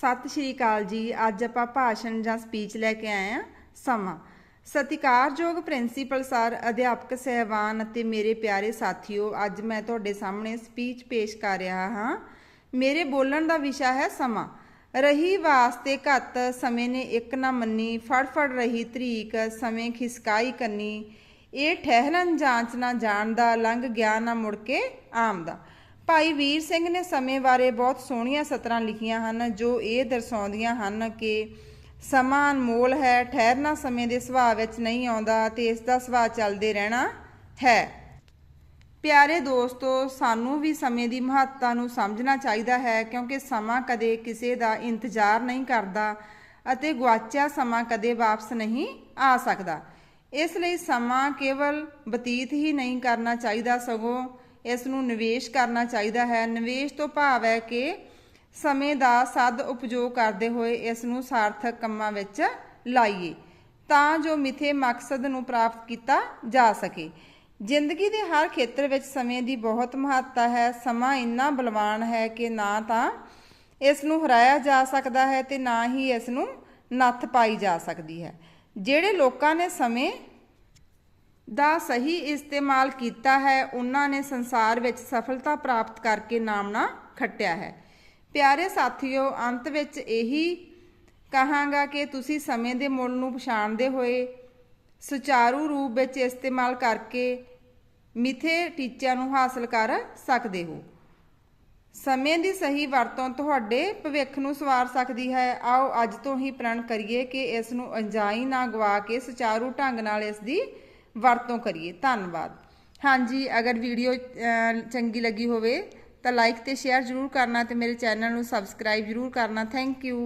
ਸਤਿ ਸ਼੍ਰੀ ਅਕਾਲ ਜੀ। ਅੱਜ ਆਪਾਂ ਭਾਸ਼ਣ ਜਾਂ ਸਪੀਚ ਲੈ ਕੇ ਆਏ ਆ ਸਮਾਂ। ਸਤਿਕਾਰਯੋਗ ਪ੍ਰਿੰਸੀਪਲ ਸਰ, ਅਧਿਆਪਕ ਸਹਿਬਾਨ ਅਤੇ ਮੇਰੇ ਪਿਆਰੇ ਸਾਥੀਓ, ਅੱਜ ਮੈਂ ਤੁਹਾਡੇ ਸਾਹਮਣੇ ਸਪੀਚ ਪੇਸ਼ ਕਰ ਰਿਹਾ ਹਾਂ। ਮੇਰੇ ਬੋਲਣ ਦਾ ਵਿਸ਼ਾ ਹੈ ਸਮਾਂ। ਰਹੀ ਵਾਸਤੇ ਘੱਤ, ਸਮੇਂ ਨੇ ਇੱਕ ਨਾ ਮੰਨੀ ਫੜ ਫੜ ਰਹੀ ਤਰੀਕ, ਸਮੇਂ ਖਿਸਕਾਈ ਕੰਨੀ। ਇਹ ਠਹਿਰਨ ਜਾਂਚ ਨਾ ਜਾਣਦਾ, ਲੰਘ ਗਿਆ ਨਾ ਮੁੜ ਕੇ ਆਮਦਾ ਭਾਈ ਵੀਰ ਸਿੰਘ ਨੇ ਸਮੇਂ ਬਾਰੇ ਬਹੁਤ ਸੋਹਣੀਆਂ ਸਤਰਾਂ ਲਿਖੀਆਂ ਹਨ, ਜੋ ਇਹ ਦਰਸਾਉਂਦੀਆਂ ਹਨ ਕਿ ਸਮਾਂ ਅਨਮੋਲ ਹੈ, ਠਹਿਰਨਾ ਸਮੇਂ ਦੇ ਸੁਭਾਅ ਵਿੱਚ ਨਹੀਂ ਆਉਂਦਾ ਤੇ ਇਸ ਦਾ ਸੁਭਾਅ ਚੱਲਦੇ ਰਹਿਣਾ ਹੈ। ਪਿਆਰੇ ਦੋਸਤੋ, ਸਾਨੂੰ ਵੀ ਸਮੇਂ ਦੀ ਮਹੱਤਤਾ ਨੂੰ ਸਮਝਣਾ ਚਾਹੀਦਾ ਹੈ, ਕਿਉਂਕਿ ਸਮਾਂ ਕਦੇ ਕਿਸੇ ਦਾ ਇੰਤਜ਼ਾਰ ਨਹੀਂ ਕਰਦਾ ਅਤੇ ਗੁਆਚਿਆ ਸਮਾਂ ਕਦੇ ਵਾਪਸ ਨਹੀਂ ਆ ਸਕਦਾ। ਇਸ ਲਈ ਸਮਾਂ ਕੇਵਲ ਬਤੀਤ ਹੀ ਨਹੀਂ ਕਰਨਾ ਚਾਹੀਦਾ ਸਗੋਂ ਇਸ ਨੂੰ ਨਿਵੇਸ਼ ਕਰਨਾ ਚਾਹੀਦਾ ਹੈ। ਨਿਵੇਸ਼ ਤੋਂ ਭਾਵ ਹੈ ਕਿ ਸਮੇਂ ਦਾ ਸਦ ਉਪਯੋਗ ਕਰਦੇ ਹੋਏ ਇਸ ਨੂੰ ਸਾਰਥਕ ਕੰਮਾਂ ਵਿੱਚ ਲਾਈਏ ਤਾਂ ਜੋ ਮਿੱਥੇ ਮਕਸਦ ਨੂੰ ਪ੍ਰਾਪਤ ਕੀਤਾ ਜਾ ਸਕੇ। ਜ਼ਿੰਦਗੀ ਦੇ ਹਰ ਖੇਤਰ ਵਿੱਚ ਸਮੇਂ ਦੀ ਬਹੁਤ ਮਹੱਤਤਾ ਹੈ। ਸਮਾਂ ਇੰਨਾ ਬਲਵਾਨ ਹੈ ਕਿ ਨਾ ਤਾਂ ਇਸ ਨੂੰ ਹਰਾਇਆ ਜਾ ਸਕਦਾ ਹੈ ਤੇ ਨਾ ਹੀ ਇਸ ਨੂੰ ਨੱਥ ਪਾਈ ਜਾ ਸਕਦੀ ਹੈ। ਜਿਹੜੇ ਲੋਕਾਂ ਨੇ ਸਮੇਂ ਦਾ ਸਹੀ ਇਸਤੇਮਾਲ ਕੀਤਾ ਹੈ, ਉਹਨਾਂ ਨੇ ਸੰਸਾਰ ਵਿੱਚ ਸਫਲਤਾ ਪ੍ਰਾਪਤ ਕਰਕੇ ਨਾਮਣਾ ਖੱਟਿਆ ਹੈ। ਪਿਆਰੇ ਸਾਥੀਓ, ਅੰਤ ਵਿੱਚ ਇਹੀ ਕਹਾਂਗਾ ਕਿ ਤੁਸੀਂ ਸਮੇਂ ਦੇ ਮੁੱਲ ਨੂੰ ਪਛਾਣਦੇ ਹੋਏ ਸੁਚਾਰੂ ਰੂਪ ਵਿੱਚ ਇਸਤੇਮਾਲ ਕਰਕੇ ਮਿੱਥੇ ਟੀਚਿਆਂ ਨੂੰ ਹਾਸਲ ਕਰ ਸਕਦੇ ਹੋ। ਸਮੇਂ ਦੀ ਸਹੀ ਵਰਤੋਂ ਤੁਹਾਡੇ ਭਵਿੱਖ ਨੂੰ ਸਵਾਰ ਸਕਦੀ ਹੈ। ਆਓ ਅੱਜ ਤੋਂ ਹੀ ਪ੍ਰਣ ਕਰੀਏ ਕਿ ਇਸ ਨੂੰ ਅੰਜਾਈ ਨਾ ਗਵਾ ਕੇ ਸੁਚਾਰੂ ਢੰਗ ਨਾਲ ਇਸ ਦੀ ਵਰਤੋਂ ਕਰੀਏ। ਧੰਨਵਾਦ। ਹਾਂਜੀ, ਅਗਰ ਵੀਡੀਓ ਚੰਗੀ ਲੱਗੀ ਹੋਵੇ ਤਾਂ ਲਾਈਕ ਤੇ ਸ਼ੇਅਰ ਜ਼ਰੂਰ ਕਰਨਾ ਤੇ ਮੇਰੇ ਚੈਨਲ ਨੂੰ ਸਬਸਕ੍ਰਾਈਬ ਜ਼ਰੂਰ ਕਰਨਾ। Thank you